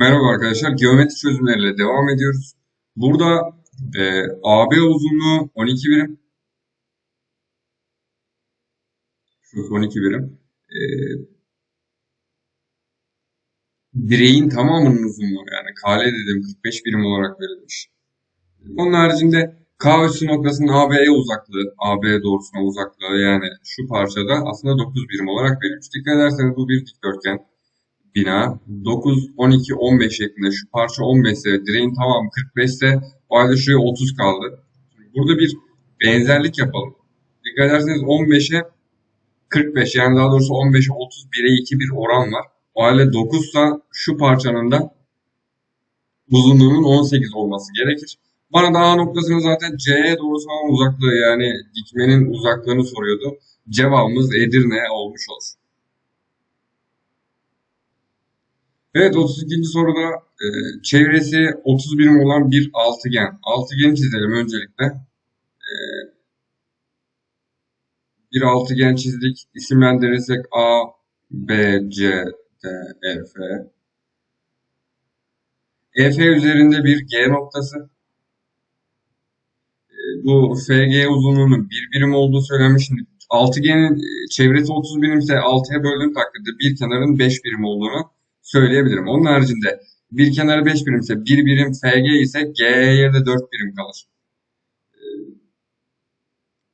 Merhaba arkadaşlar, geometri çözümleriyle devam ediyoruz. Burada e, AB uzunluğu 12 birim. Şurası 12 birim. E, direğin tamamının uzunluğu yani kale dedim 45 birim olarak verilmiş. Onun haricinde K üssü noktasının AB'ye uzaklığı, AB doğrusuna uzaklığı yani şu parçada aslında 9 birim olarak verilmiş. Dikkat ederseniz bu bir dikdörtgen bina 9, 12, 15 şeklinde şu parça 15 ise direğin tamamı 45 ise o halde şuraya 30 kaldı. Burada bir benzerlik yapalım. Dikkat ederseniz 15'e 45 yani daha doğrusu 15'e 30 1'e 2 bir oran var. O halde 9 ise şu parçanın da uzunluğunun 18 olması gerekir. Bana da A noktasının zaten C'ye doğrusu olan uzaklığı yani dikmenin uzaklığını soruyordu. Cevabımız Edirne olmuş olur. Evet 32. soruda e, çevresi 30 birim olan bir altıgen. Altıgeni çizelim öncelikle. E, bir altıgen çizdik. İsimlendirirsek A, B, C, D, E, F. EF üzerinde bir G noktası. E, bu FG uzunluğunun bir birim olduğu söylenmiş. Altıgenin e, çevresi 30 birimse 6'ya böldüğüm takdirde bir kenarın 5 birim olduğunu söyleyebilirim. Onun haricinde bir kenarı 5 birimse 1 birim FG ise G'ye yerde 4 birim kalır. Ee,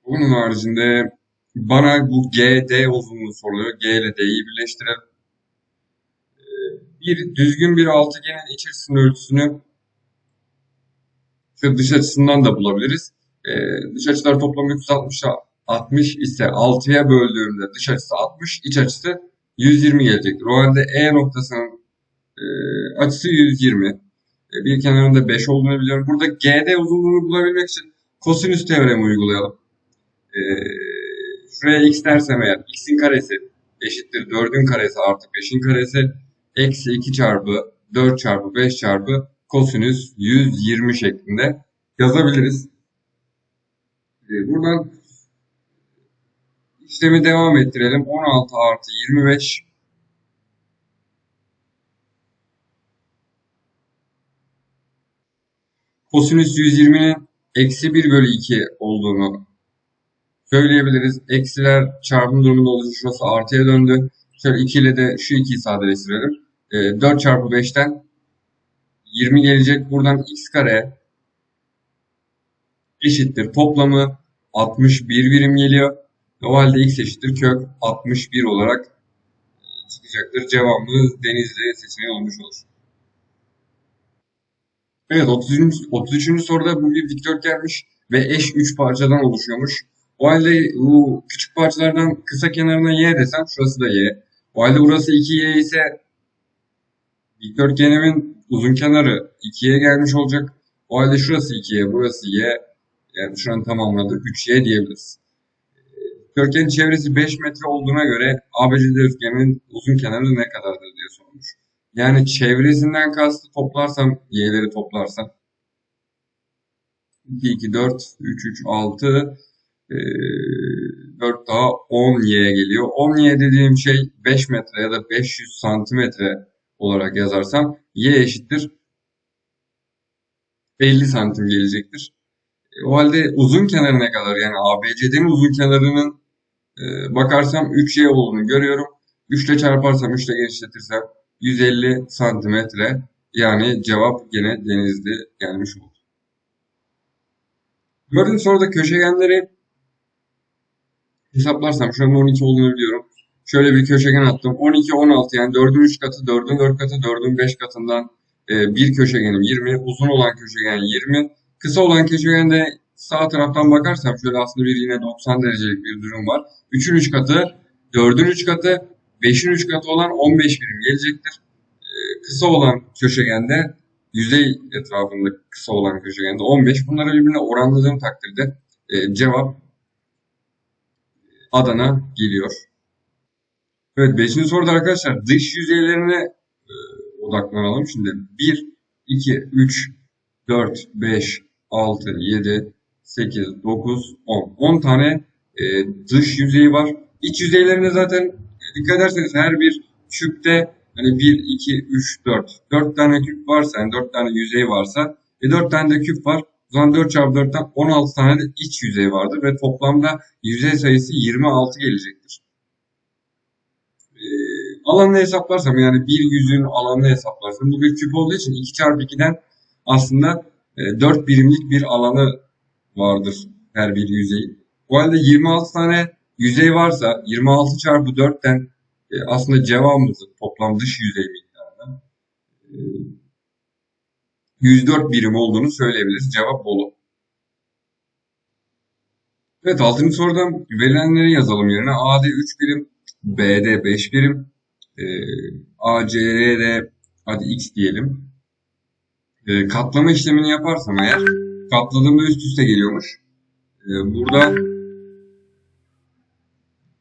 bunun haricinde bana bu GD uzunluğu soruluyor. G ile D'yi birleştirelim. Ee, bir düzgün bir altıgenin iç ölçüsünü dış açısından da bulabiliriz. Ee, dış açılar toplamı 360 60 ise 6'ya böldüğümde dış açısı 60, iç açısı 120 gelecektir. O halde E noktasının e, açısı 120. E, bir kenarında 5 olduğunu biliyorum. Burada GD uzunluğunu bulabilmek için kosinüs teoremi uygulayalım. E, şuraya x dersem eğer x'in karesi eşittir 4'ün karesi artı 5'in karesi eksi 2 çarpı 4 çarpı 5 çarpı kosinüs 120 şeklinde yazabiliriz. E, buradan İşlemi devam ettirelim. 16 artı 25 kosinüs 120'nin eksi 1 bölü 2 olduğunu söyleyebiliriz. Eksiler çarpım durumunda oluşu şurası artıya döndü. Şöyle 2 ile de şu 2'yi sadeleştirelim. E, 4 çarpı 5'ten 20 gelecek. Buradan x kare eşittir. Toplamı 61 birim geliyor. O halde x eşittir kök 61 olarak e, çıkacaktır. Cevabımız Denizli seçeneği olmuş olur. Evet 33. 33. soruda bu bir dikdörtgenmiş ve eş 3 parçadan oluşuyormuş. O halde bu küçük parçalardan kısa kenarına y desem şurası da y. O halde burası 2y ise dikdörtgenimin uzun kenarı 2y gelmiş olacak. O halde şurası 2y, burası y. Yani şu an tamamladık 3y diyebiliriz. Kökgenin çevresi 5 metre olduğuna göre ABCD üçgenin uzun kenarı ne kadardır diye sormuş. Yani çevresinden kastı toplarsam, y'leri toplarsam 2, 2, 4, 3, 3, 6, e, 4 daha 10y geliyor. 10y dediğim şey 5 metre ya da 500 santimetre olarak yazarsam y eşittir 50 santim gelecektir. E, o halde uzun kenar ne kadar? Yani ABCD'nin uzun kenarının e, bakarsam 3y olduğunu görüyorum. 3 ile çarparsam 3 ile genişletirsem 150 santimetre yani cevap yine denizli gelmiş oldu. Gördüğünüz soruda köşegenleri hesaplarsam şu an 12 olduğunu biliyorum. Şöyle bir köşegen attım. 12, 16 yani 4'ün 3 katı, 4'ün 4 katı, 4'ün 5 katından e, bir köşegenim 20. Uzun olan köşegen 20. Kısa olan köşegen de sağ taraftan bakarsam şöyle aslında bir yine 90 derecelik bir durum var. 3'ün 3 katı, 4'ün 3 katı, 5'in 3 katı olan 15 birim gelecektir. Ee, kısa olan köşegende yüzey etrafında kısa olan köşegende 15. Bunları birbirine oranladığım takdirde e, cevap Adana geliyor. Evet 5. soruda arkadaşlar dış yüzeylerine e, odaklanalım. Şimdi 1, 2, 3, 4, 5, 6, 7, 8, 9, 10. 10 tane e, dış yüzeyi var. İç yüzeylerine zaten dikkat ederseniz her bir küpte Hani 1, 2, 3, 4. 4 tane küp varsa, yani 4 tane yüzey varsa, e 4 tane de küp var. O zaman 4 çarpı 4'ten 16 tane de iç yüzey vardır ve toplamda yüzey sayısı 26 gelecektir. E, alanını hesaplarsam yani bir yüzün alanını hesaplarsam bu bir küp olduğu için 2 çarpı 2'den aslında e, 4 birimlik bir alanı vardır her bir yüzeyin. Bu halde 26 tane yüzey varsa 26 çarpı 4'ten e, aslında cevabımızın toplam dış yüzey miktarının e, 104 birim olduğunu söyleyebiliriz. Cevap Bolu. Evet 6. sorudan verilenleri yazalım yerine. AD 3 birim, BD 5 birim, e, AC'de hadi X diyelim. E, katlama işlemini yaparsam eğer katladığımda üst üste geliyormuş. E, burada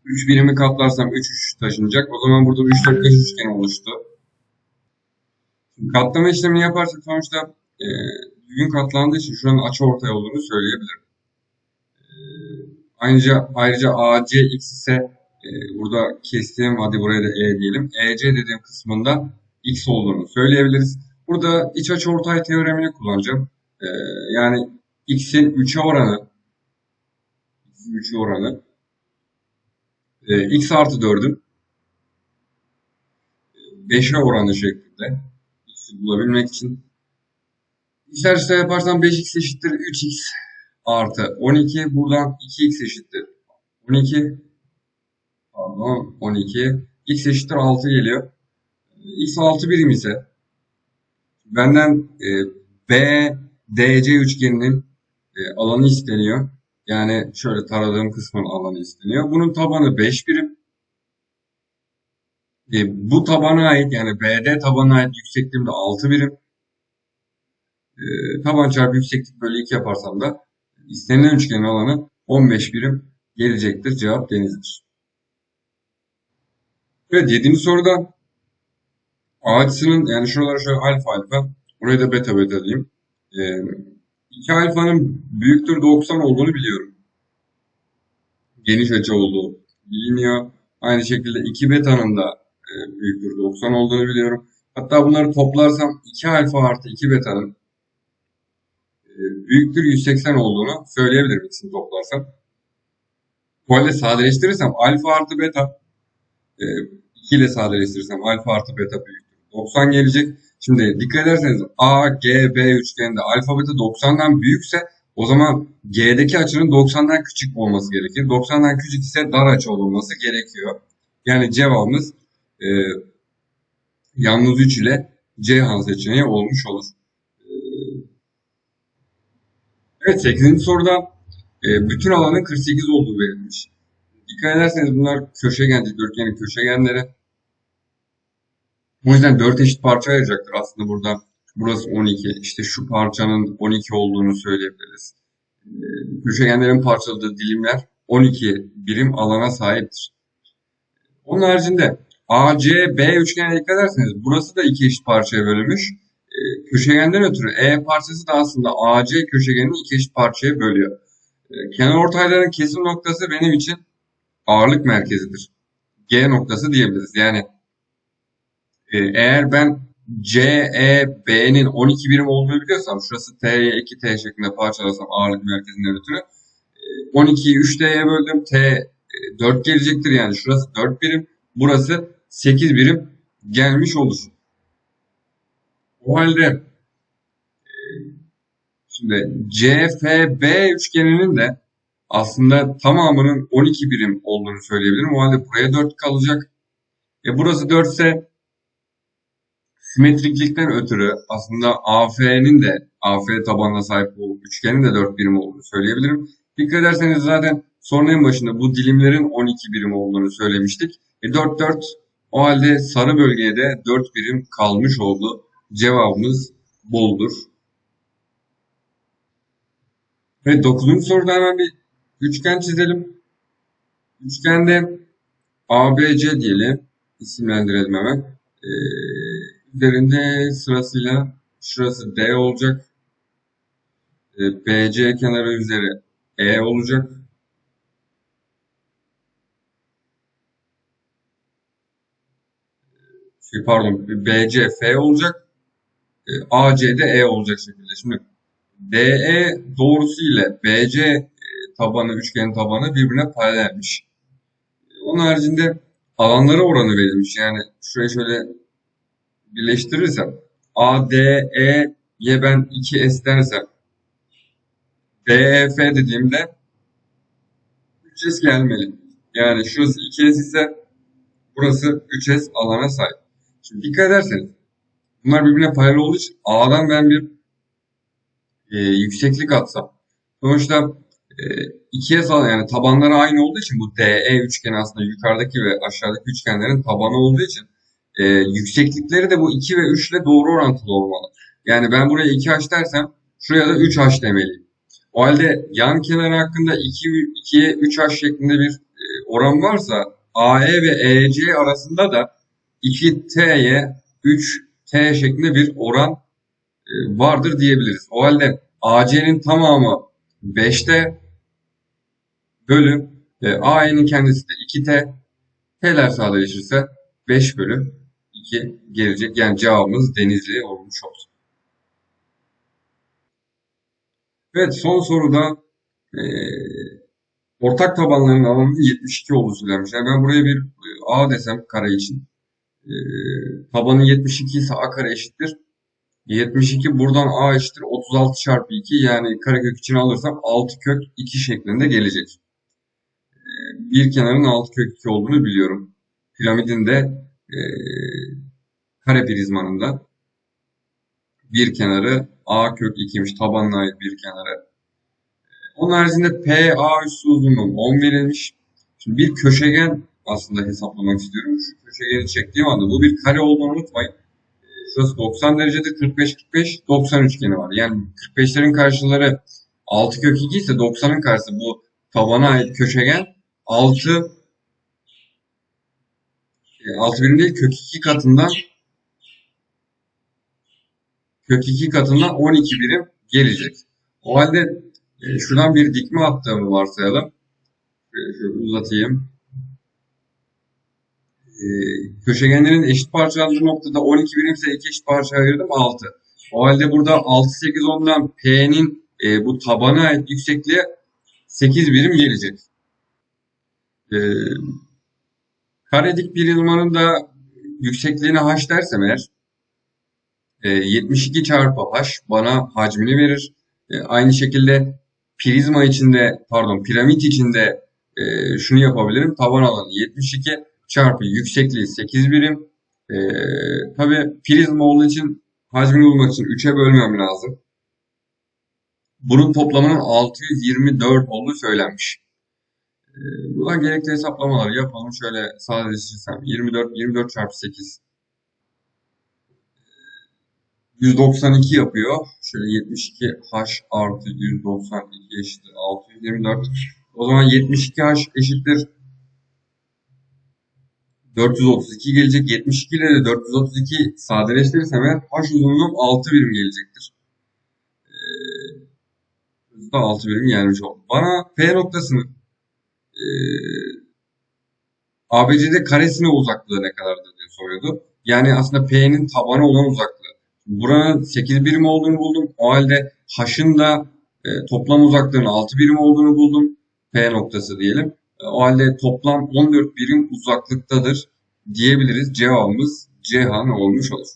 3 birimi katlarsam 3 3 taşınacak. O zaman burada 3 4 5 üçgen oluştu. Katlama işlemini yaparsak sonuçta e, katlandığı için şuranın açı ortay olduğunu söyleyebilirim. E, ayrıca ayrıca AC x ise e, burada kestiğim hadi buraya da E diyelim. EC dediğim kısmında x olduğunu söyleyebiliriz. Burada iç açı ortay teoremini kullanacağım. E, yani x'in 3'e oranı x'in 3'e oranı e, x artı 4'ün 5'e oranı şeklinde x'i bulabilmek için İşler işte yaparsam 5x eşittir 3x artı 12. Buradan 2x eşittir 12. Pardon 12. x eşittir 6 geliyor. x 6 birim ise benden e, B DC üçgeninin e, alanı isteniyor. Yani şöyle taradığım kısmın alanı isteniyor. Bunun tabanı 5 birim. E, bu tabana ait yani BD tabanına ait yüksekliğim de 6 birim. E, taban çarpı yükseklik bölü 2 yaparsam da istenilen üçgenin alanı 15 birim gelecektir. Cevap denizdir. Evet 7. soruda açısının yani şuralara şöyle alfa alfa buraya da beta beta diyeyim. E, 2 alfanın büyüktür 90 olduğunu biliyorum. Geniş açı olduğu biliniyor. Aynı şekilde 2 beta'nın da e, büyüktür 90 olduğunu biliyorum. Hatta bunları toplarsam 2 alfa artı 2 beta'nın e, büyüktür 180 olduğunu söyleyebilirim ikisini toplarsam. Halde sadeleştirirsem alfa artı beta e, 2 ile sadeleştirirsem alfa artı beta büyüktür 90 gelecek. Şimdi dikkat ederseniz A, G, B üçgeninde alfa beta 90'dan büyükse o zaman G'deki açının 90'dan küçük olması gerekir. 90'dan küçük ise dar açı olması gerekiyor. Yani cevabımız e, yalnız 3 ile Ceyhan seçeneği olmuş olur. E, evet 8. soruda e, bütün alanın 48 olduğu verilmiş. Dikkat ederseniz bunlar köşegen, dikdörtgenin köşegenleri. O yüzden 4 eşit parça ayıracaktır aslında burada. Burası 12. İşte şu parçanın 12 olduğunu söyleyebiliriz. Ee, köşegenlerin parçaladığı dilimler 12 birim alana sahiptir. Onun haricinde AC, B üçgenine dikkat ederseniz burası da iki eşit parçaya bölünmüş. Ee, köşegenden ötürü E parçası da aslında AC köşegenini iki eşit parçaya bölüyor. Ee, kenar ortayların kesim noktası benim için ağırlık merkezidir. G noktası diyebiliriz. Yani eğer ben CEB'nin 12 birim olduğunu biliyorsam şurası T'ye 2T şeklinde parçalasam ağırlık merkezinden ötürü 12'yi 3T'ye böldüm. T 4 gelecektir yani şurası 4 birim. Burası 8 birim gelmiş olur. O halde şimdi CFB üçgeninin de aslında tamamının 12 birim olduğunu söyleyebilirim. O halde buraya 4 kalacak. E burası 4 ise simetriklikten ötürü aslında AF'nin de AF tabanına sahip bu üçgenin de 4 birim olduğunu söyleyebilirim. Dikkat ederseniz zaten sorunun başında bu dilimlerin 12 birim olduğunu söylemiştik. E 4 4 o halde sarı bölgeye de 4 birim kalmış oldu. Cevabımız boldur. Ve 9. soruda hemen bir üçgen çizelim. Üçgende ABC diyelim. isimlendirelim hemen. Ee, üzerinde sırasıyla şurası D olacak. E, BC kenarı üzeri E olacak. Şey, pardon BC F olacak. E, AC de E olacak şekilde. Şimdi DE doğrusu ile BC e, tabanı, üçgen tabanı birbirine paralelmiş. Onun haricinde alanlara oranı verilmiş. Yani şuraya şöyle birleştirirsem ADE'ye ben 2S dersem DEF dediğimde 3S gelmeli. Yani şurası 2S ise burası 3S alana sahip. Şimdi dikkat ederseniz bunlar birbirine paralel olduğu için A'dan ben bir e, yükseklik atsam sonuçta e, 2S alan yani tabanları aynı olduğu için bu DE üçgeni aslında yukarıdaki ve aşağıdaki üçgenlerin tabanı olduğu için e, yükseklikleri de bu 2 ve 3 ile doğru orantılı olmalı. Yani ben buraya 2H dersem şuraya da 3H demeliyim. O halde yan kenar hakkında 2, 2'ye 3H şeklinde bir e, oran varsa AE ve EC arasında da 2T'ye 3T şeklinde bir oran e, vardır diyebiliriz. O halde AC'nin tamamı 5'te bölü e, AE'nin kendisi de 2T T'ler sadeleşirse 5 bölü 2 gelecek. Yani cevabımız Denizli olmuş oldu. Evet son soruda e, ortak tabanların alanının 72 olduğu söylenmiş. Yani ben buraya bir e, A desem kare için. E, tabanı 72 ise A kare eşittir. 72 buradan A eşittir 36 çarpı 2 yani karekök için alırsam 6 kök 2 şeklinde gelecek. E, bir kenarın 6 kök 2 olduğunu biliyorum. Piramidin de e, kare prizmanında bir kenarı A kök 2'ymiş tabanına ait bir kenarı. Onun haricinde PA üssü uzunluğum 10 verilmiş. Şimdi bir köşegen aslında hesaplamak istiyorum. Şu köşegeni çektiğim anda bu bir kare olduğunu unutmayın. Şurası 90 derecedir 45 45 90 üçgeni var. Yani 45'lerin karşıları 6 kök 2 ise 90'ın karşısı bu tabana ait köşegen 6 6 birim değil kök 2 katından kök 2 katından 12 birim gelecek. O halde e, şuradan bir dikme attığımı varsayalım. Şöyle, uzatayım. E, köşegenlerin eşit parçalandığı noktada 12 birimse iki eşit parça ayırdım 6. O halde burada 6 8 10'dan P'nin e, bu tabana ait yüksekliğe 8 birim gelecek. E, karedik bir ilmanın da yüksekliğine h dersem eğer e, 72 çarpı h bana hacmini verir. E, aynı şekilde prizma içinde pardon piramit içinde e, şunu yapabilirim. Taban alanı 72 çarpı yüksekliği 8 birim. E, Tabi prizma olduğu için hacmini bulmak için 3'e bölmem lazım. Bunun toplamının 624 olduğu söylenmiş. E, buradan gerekli hesaplamaları yapalım. Şöyle sadeleştirirsem 24 24 çarpı 8 192 yapıyor. Şöyle 72 h artı 192 eşittir 624. O zaman 72 h eşittir 432 gelecek. 72 ile de 432 sadeleştirirsem eğer h uzunluğum 6 birim gelecektir. Ee, 6 birim gelmiş oldu. Bana P noktasını e, ABC'de karesine uzaklığı ne kadardır diye soruyordu. Yani aslında P'nin tabanı olan uzaklığı. Buranın 8 birim olduğunu buldum. O halde H'ın da e, toplam uzaklığının 6 birim olduğunu buldum. P noktası diyelim. E, o halde toplam 14 birim uzaklıktadır diyebiliriz. Cevabımız Cihan olmuş olur.